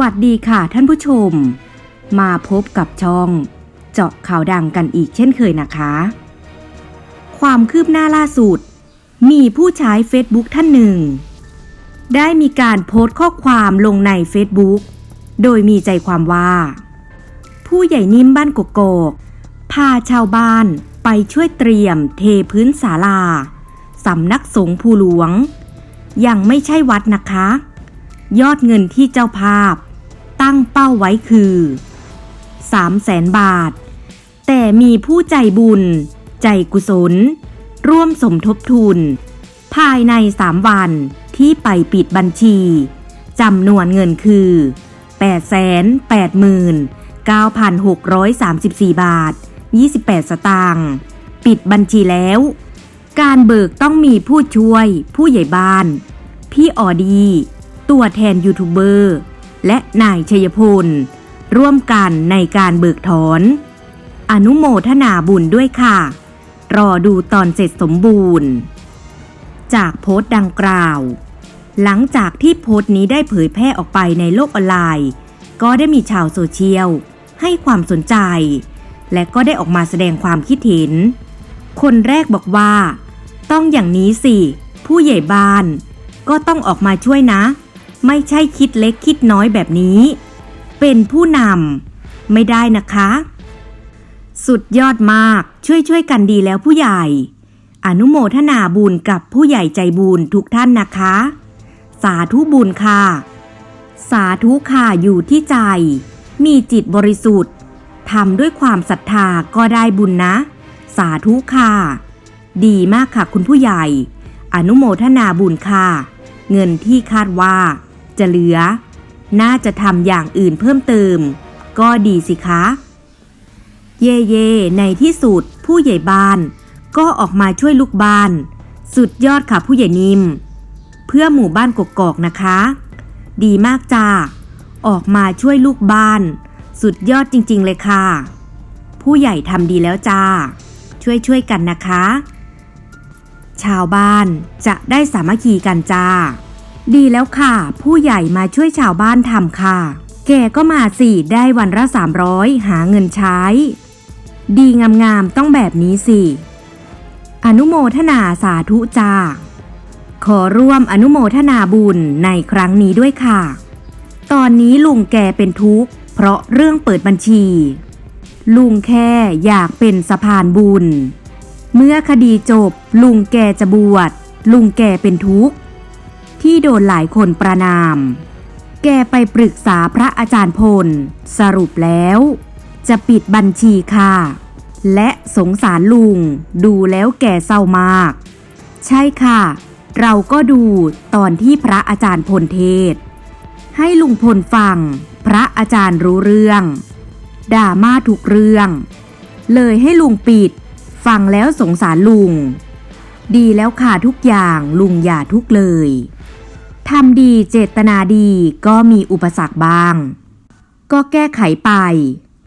สวัสดีค่ะท่านผู้ชม มาพบกับช่อง เจาะข่าวดังกันอีกเช่นเคยนะคะ ความคืบหน้าล่าสุด มีผู้ใช้ Facebook ท่านหนึ่ง ได้มีการโพสต์ข้อความลงใน Facebook โดยมีใจความว่า ผู้ใหญ่นิ่มบ้านกกกพาชาวบ้านไปช่วยเตรียมเทพื้นศาลาสำนักสงฆ์ภูหลวง ยังไม่ใช่วัดนะคะ ยอดเงินที่เจ้าภาพ ตั้งเป้าไว้คือ3แสนบาท แต่มีผู้ใจบุญ ใจกุศล ร่วมสมทบทุน ภายใน 3 วันที่ไปปิดบัญชีจำนวนเงินคือ 889,634 บาท 28 สตางค์ ปิดบัญชีแล้ว การเบิกต้องมีผู้ช่วย ผู้ใหญ่บ้าน พี่ออดี ตัวแทนยูทูบเบอร์ และนายชัยพล ร่วมกันในการเบิกถอน อนุโมทนาบุญด้วยค่ะ รอดูตอนเสร็จสมบูรณ์ จากโพสต์ดังกล่าว หลังจากที่โพสต์นี้ได้เผยแพร่ออกไปในโลกออนไลน์ ก็ได้มีชาวโซเชียล ให้ความสนใจ และก็ได้ออกมาแสดงความคิดเห็น คนแรกบอกว่า ต้องอย่างนี้สิ ผู้ใหญ่บ้าน ก็ต้องออกมาช่วยนะ ไม่ใช่คิดเล็กคิดน้อยแบบนี้ เป็นผู้นำไม่ได้นะคะ สุดยอดมากช่วยช่วยกันดีแล้วผู้ใหญ่ อนุโมทนาบุญกับผู้ใหญ่ใจบุญทุกท่านนะคะ สาธุบุญค่ะ สาธุค่ะอยู่ที่ใจ มีจิตบริสุทธิ์ทำด้วยความศรัทธาก็ได้บุญนะ สาธุค่ะ ดีมากค่ะคุณผู้ใหญ่ อนุโมทนาบุญค่ะ เงินที่คาดว่า จะเหลือ น่าจะทำอย่างอื่นเพิ่มเติม ก็ดีสิคะ เย่เย่ในที่สุดผู้ใหญ่บ้าน ก็ออกมาช่วยลูกบ้าน สุดยอดค่ะผู้ใหญ่นิม เพื่อหมู่บ้านกกอกนะคะ ดีมากจ้าออกมาช่วยลูกบ้าน สุดยอดจริง ๆ เลยค่ะ ผู้ใหญ่ทำดีแล้วจ้า ช่วยช่วยๆกันนะคะ ชาวบ้านจะได้สามัคคีกันจ้า ดีแล้วค่ะ ผู้ใหญ่มาช่วยชาวบ้านทำค่ะ แกก็มาสิได้วันละ300หาเงินใช้ ดีงามๆต้องแบบนี้สิ อนุโมทนาสาธุจ้า ขอร่วมอนุโมทนาบุญในครั้งนี้ด้วยค่ะ ตอนนี้ลุงแกเป็นทุกข์ เพราะเรื่องเปิดบัญชี ลุงแค่อยากเป็นสะพานบุญ เมื่อคดีจบลุงแกจะบวชลุงแกเป็นทุกข์ ที่โดนหลายคนประนาม แกไปปรึกษาพระอาจารย์พล สรุปแล้ว จะปิดบัญชีค่ะ และสงสารลุง ดูแล้วแกเศร้ามาก ใช่ค่ะ เราก็ดูตอนที่พระอาจารย์พลเทศ ให้ลุงพลฟัง พระอาจารย์รู้เรื่อง ด่ามาทุกเรื่อง เลยให้ลุงปิด ฟังแล้วสงสารลุงดีแล้วค่ะทุกอย่างลุงอย่าทุกเลย ทำดีเจตนาดีก็มีอุปสรรคบ้าง ก็แก้ไขไป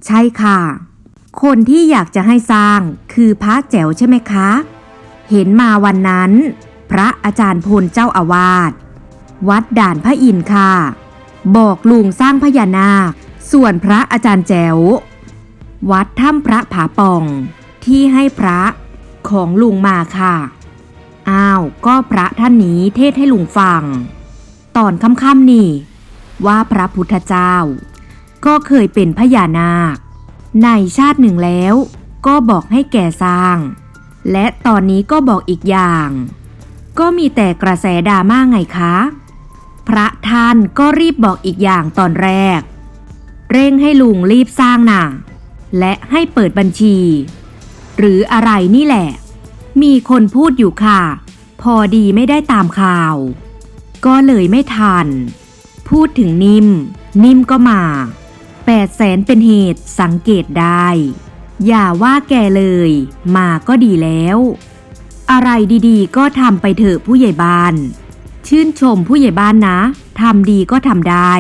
ใช่ค่ะ คนที่อยากจะให้สร้างคือพระแจ๋วใช่ไหมคะ เห็นมาวันนั้น พระอาจารย์พลเจ้าอาวาสวัดด่านพระอินทร์ค่ะ บอกลุงสร้างพญานาค ส่วนพระอาจารย์แจ๋ว วัดถ้ำพระผาป่อง ที่ให้พระของลุงมาค่ะ อ้าว ก็พระท่านนี้เทศให้ลุงฟัง ตอนค่ำๆนี่ ว่าพระพุทธเจ้า ก็เคยเป็นพญานาค ในชาติหนึ่งแล้ว ก็บอกให้แก่สร้าง และตอนนี้ก็บอกอีกอย่าง ก็มีแต่กระแสดราม่าไงคะ พระท่านก็รีบบอกอีกอย่างตอนแรก เร่งให้ลุงรีบสร้างน่ะและให้เปิดบัญชี หรืออะไรนี่แหละ มีคนพูดอยู่ค่ะ พอดีไม่ได้ตามข่าว ก็เลยไม่ทัน พูดถึงนิ่ม นิ่มก็มาแปดแสนเป็นเหตุสังเกตได้ อย่าว่าแกเลย มาก็ดีแล้ว อะไรดีๆ ก็ทำไปเถอะผู้ใหญ่บ้าน ชื่นชมผู้ใหญ่บ้านนะทำดีก็ทำได้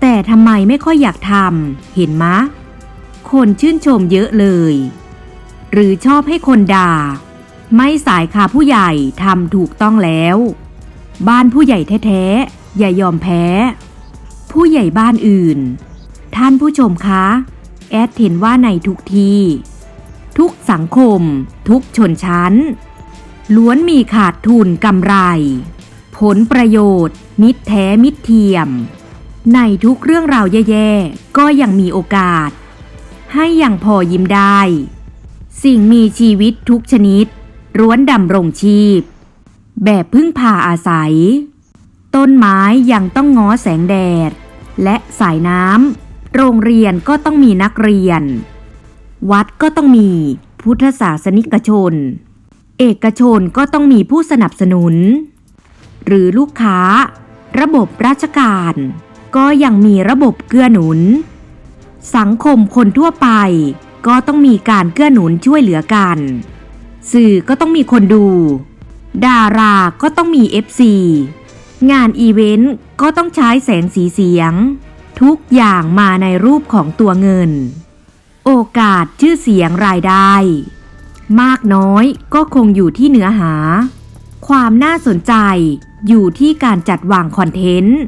แต่ทำไมไม่ค่อยอยากทำเห็นมะ คนชื่นชมเยอะเลย หรือชอบให้คนด่า ไม่สายค่ะผู้ใหญ่ทำถูกต้องแล้ว บ้านผู้ใหญ่แท้ๆ อย่ายอมแพ้ ผู้ใหญ่บ้านอื่น ท่านผู้ชมคะ แอดเห็นว่าในทุกที ทุกสังคม ทุกชนชั้น ล้วนมีขาดทุนกำไร ผลประโยชน์ มิตรแท้มิตรเทียม ในทุกเรื่องราวแย่ๆ ก็ยังมีโอกาส ให้อย่างพอยิ้มได้ สิ่งมีชีวิตทุกชนิดร้วนดำรงชีพ แบบพึ่งพาอาศัย ต้นไม้ยังต้องง้อแสงแดด และสายน้ำ โรงเรียนก็ต้องมีนักเรียน วัดก็ต้องมีพุทธศาสนิกชน เอกชนก็ต้องมีผู้สนับสนุน หรือลูกค้า ระบบราชการ ก็ยังมีระบบเกื้อหนุน สังคมคนทั่วไป ก็ต้องมีการเกื้อหนุนช่วยเหลือกัน สื่อก็ต้องมีคนดู ดาราก็ต้องมี FC งานอีเวนต์ก็ต้องใช้แสงสีเสียง ทุกอย่างมาในรูปของตัวเงิน โอกาสชื่อเสียงรายได้ มากน้อยก็คงอยู่ที่เนื้อหา ความน่าสนใจอยู่ที่การจัดวางคอนเทนต์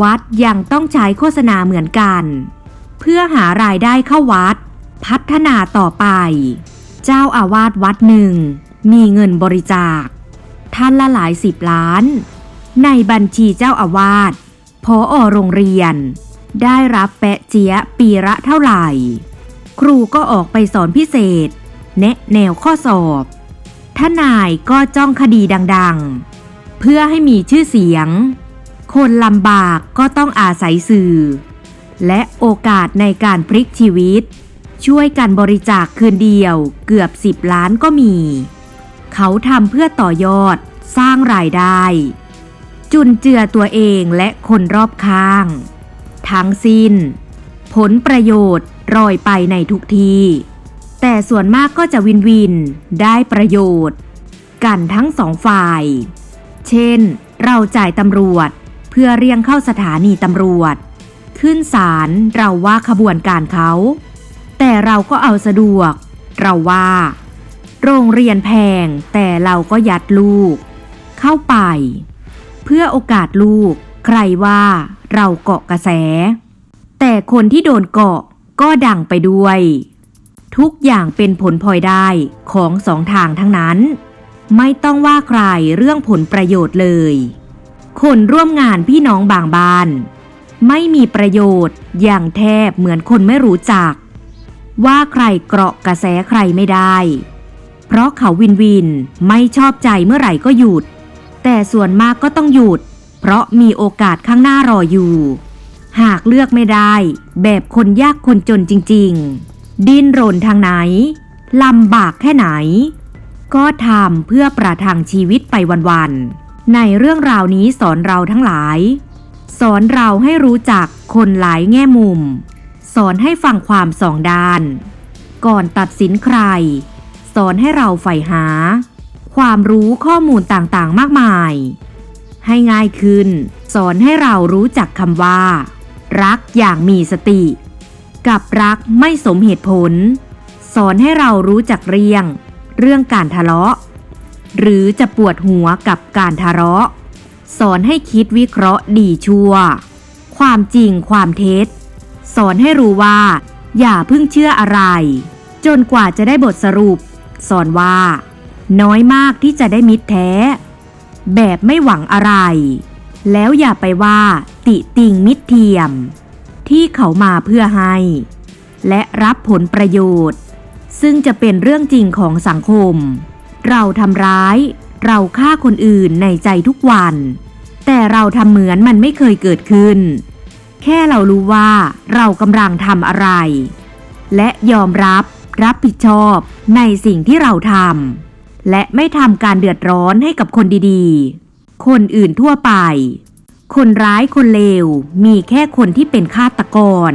วัดยังต้องใช้โฆษณาเหมือนกัน เพื่อหารายได้เข้าวัด พัฒนาต่อไป เจ้าอาวาสวัดหนึ่ง มีเงินบริจาค ท่านละหลายสิบล้าน ในบัญชีเจ้าอาวาสพออโรงเรียน ได้รับแปะเจียปีละเท่าไหร่ ครูก็ออกไปสอนพิเศษ แนะแนวข้อสอบทนายก็จ้องคดีดังๆ เพื่อให้มีชื่อเสียง คนลำบากก็ต้องอาศัยสื่อ และโอกาสในการพลิกชีวิต ช่วยกันบริจาคคืนเดียวเกือบ 10 ล้านก็มี เขาทำเพื่อต่อยอด สร้างรายได้ จุนเจือตัวเองและคนรอบข้าง ทั้งสิ้น ผลประโยชน์รอยไปในทุกที แต่ส่วนมากก็จะวินวิน ได้ประโยชน์ กันทั้งสองฝ่าย เช่น เราจ่ายตำรวจเพื่อเรียงเข้าสถานีตำรวจ ขึ้นศาลเราว่าขบวนการเขา แต่เราก็เอาสะดวก เราว่า โรงเรียนแพงแต่เราก็ยัดลูก เข้าไป เพื่อโอกาสลูก ใครว่าเราเกาะกระแส แต่คนที่โดนเกาะก็ดังไปด้วย ทุกอย่างเป็นผลพลอยได้ของสองทางทั้งนั้น ไม่ต้องว่าใครเรื่องผลประโยชน์เลย คนร่วมงานพี่น้องบางบ้าน ไม่มีประโยชน์อย่างแทบเหมือนคนไม่รู้จัก ว่าใครเกาะกระแสใครไม่ได้ เพราะเขาวินวินไม่ชอบใจเมื่อไหร่ก็หยุด แต่ส่วนมากก็ต้องหยุด เพราะมีโอกาสข้างหน้ารออยู่ หากเลือกไม่ได้ แบบคนยากคนจนจริง ๆ ดิ้นรนทางไหนลำบากแค่ไหน ก็ทำเพื่อประทังชีวิตไปวันๆในเรื่องราวนี้สอนเราทั้งหลาย สอนเราให้รู้จักคนหลายแง่มุม สอนให้ฟังความสองด้าน ก่อนตัดสินใคร สอนให้เราใฝ่หา ความรู้ข้อมูลต่างๆ มากมาย ให้ง่ายขึ้น สอนให้เรารู้จักคำว่า รักอย่างมีสติ กับรักไม่สมเหตุผล สอนให้เรารู้จักเรียง เรื่องการทะเลาะ หรือจะปวดหัวกับการทะเลาะ สอนให้คิดวิเคราะห์ดีชั่ว ความจริงความเท็จ สอนให้รู้ว่า อย่าเพิ่งเชื่ออะไรจนกว่าจะได้บทสรุป สอนว่า น้อยมากที่จะได้มิตรแท้ แบบไม่หวังอะไร แล้วอย่าไปว่า ติติงมิตรเทียม ที่เขามาเพื่อให้ และรับผลประโยชน์ ซึ่งจะเป็นเรื่องจริงของสังคม เราทำร้าย เราฆ่าคนอื่นในใจทุกวัน แต่เราทำเหมือนมันไม่เคยเกิดขึ้น แค่เรารู้ว่าเรากำลังทำอะไร และยอมรับ รับผิดชอบในสิ่งที่เราทำและไม่ทำการเดือดร้อนให้กับคนดีๆ คนอื่นทั่วไป คนร้ายคนเลวมีแค่คนที่เป็นฆาตกร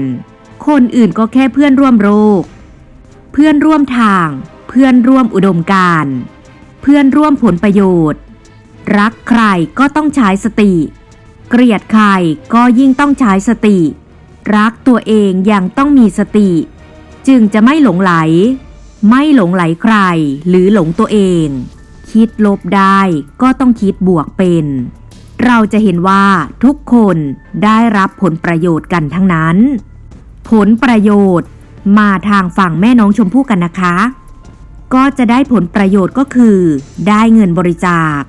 คนอื่นก็แค่เพื่อนร่วมโรค เพื่อนร่วมทาง เพื่อนร่วมอุดมการณ์เพื่อนร่วมผลประโยชน์ รักใครก็ต้องใช้สติ เกลียดใครก็ยิ่งต้องใช้สติ รักตัวเองยังต้องมีสติ จึงจะไม่หลงไหล ไม่หลงไหลใคร หรือหลงตัวเอง คิดลบได้ก็ต้องคิดบวกเป็น เราจะเห็นว่าทุกคนได้รับผลประโยชน์กันทั้งนั้น ผลประโยชน์มาทางฝั่งแม่น้องชมพู่กันนะคะ ก็จะได้ผลประโยชน์ก็คือ ได้เงินบริจาค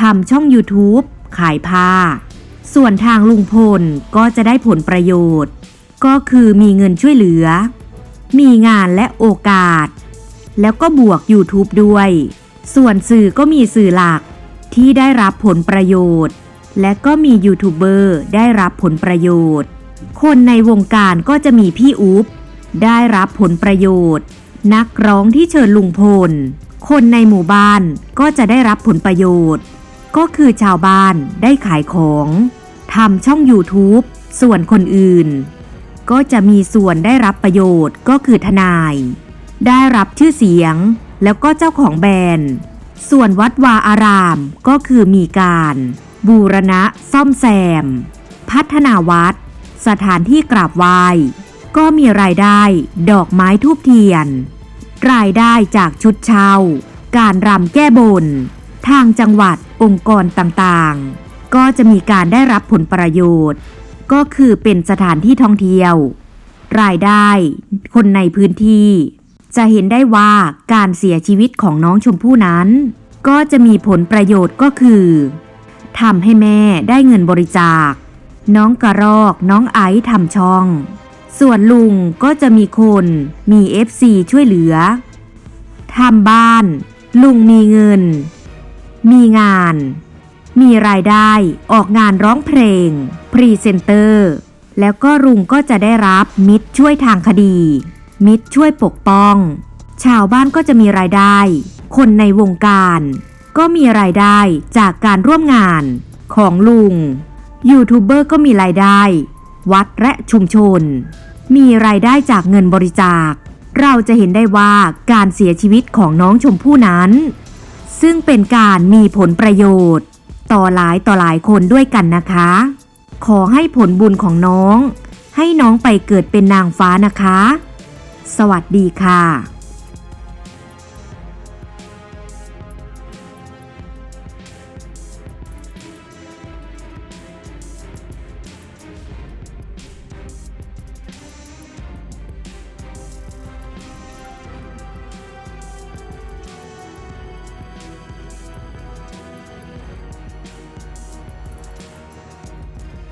ทำช่อง YouTube ขายผ้า ส่วนทางลุงพลก็จะได้ผลประโยชน์ ก็คือมีเงินช่วยเหลือ มีงานและโอกาส แล้วก็บวก YouTube ด้วย ส่วนสื่อก็มีสื่อหลักที่ได้รับผลประโยชน์ และก็มียูทูบเบอร์ได้รับผลประโยชน์ คนในวงการก็จะมีพี่อุ๊บได้รับผลประโยชน์ นักร้องที่เชิญลุงพล คนในหมู่บ้านก็จะได้รับผลประโยชน์ ก็คือชาวบ้านได้ขายของทำช่อง YouTube ส่วนคนอื่น ก็จะมีส่วนได้รับประโยชน์ก็คือทนาย ได้รับชื่อเสียง แล้วก็เจ้าของแบรนด์ ส่วนวัดวาอารามก็คือมีการ บูรณะซ่อมแซม พัฒนาวัด สถานที่กราบไหว้ก็มีรายได้ดอกไม้ทูบเทียน รายได้จากชุดเช่า การรำแก้บน ทางจังหวัดองค์กรต่างๆ ก็จะมีการได้รับผลประโยชน์ ก็คือเป็นสถานที่ท่องเที่ยว รายได้ คนในพื้นที่ จะเห็นได้ว่าการเสียชีวิตของน้องชมพู่นั้น ก็จะมีผลประโยชน์ก็คือทำให้แม่ได้เงินบริจาค น้องกระรอกน้องไอซ์ทำช่อง ส่วนลุงก็จะมีคนมี FC ช่วยเหลือทำบ้าน ลุงมีเงิน มีงาน มีรายได้ออกงานร้องเพลง พรีเซนเตอร์ แล้วก็ลุงก็จะได้รับมิตรช่วยทางคดี มิตรช่วยปกป้อง ชาวบ้านก็จะมีรายได้ คนในวงการ ก็มีรายได้จากการร่วมงานของลุง ยูทูบเบอร์ก็มีรายได้ วัดและชุมชน มีรายได้จากเงินบริจาค เราจะเห็นได้ว่าการเสียชีวิตของน้องชมพู่นั้น ซึ่งเป็นการมีผลประโยชน์ ต่อหลายต่อหลายคนด้วยกันนะคะ ขอให้ผลบุญของน้อง ให้น้องไปเกิดเป็นนางฟ้านะคะ สวัสดีค่ะ